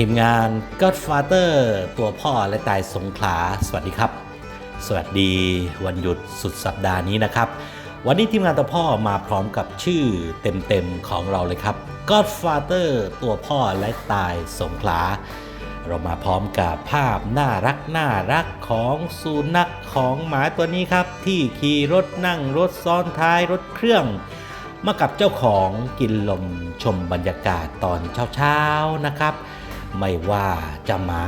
ทีมงาน Godfather ตัวพ่อและตายสงขลา สวัสดีครับ สวัสดีวันหยุดสุดสัปดาห์นี้นะครับ วันนี้ทีมงานตัวพ่อมาพร้อมกับชื่อเต็มๆของเราเลยครับ Godfather ตัวพ่อและตายสงขลา เรามาพร้อมกับภาพน่ารักน่ารักของสุนัขของหมาตัวนี้ครับ ที่ขี่รถนั่งรถซ้อนท้ายรถเครื่องมากับเจ้าของกินลมชมบรรยากาศตอนเช้าๆนะครับ ไม่ว่าจะหมา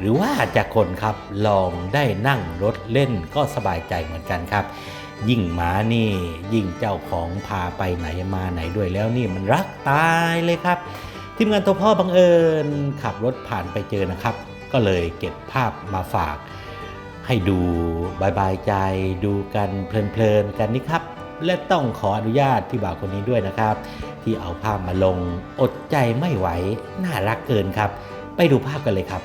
หรือว่าจะคนครับลองได้นั่งรถเล่นก็สบายใจเหมือนกันครับ ยิ่งหมานี่ยิ่งเจ้าของพาไปไหนมาไหนด้วยแล้วนี่มันรักตายเลยครับ ทีมงานตัวพ่อบังเอิญขับรถผ่านไปเจอนะครับ ก็เลยเก็บภาพมาฝาก ให้ดูบายบายใจ ดูกันเพลินๆกันนี่ครับและต้องขออนุญาตพี่บ่าวคนนี้ด้วยนะครับ ที่เอาภาพมาลง อดใจไม่ไหว น่ารักเกินครับ ไปดูภาพกันเลยครับ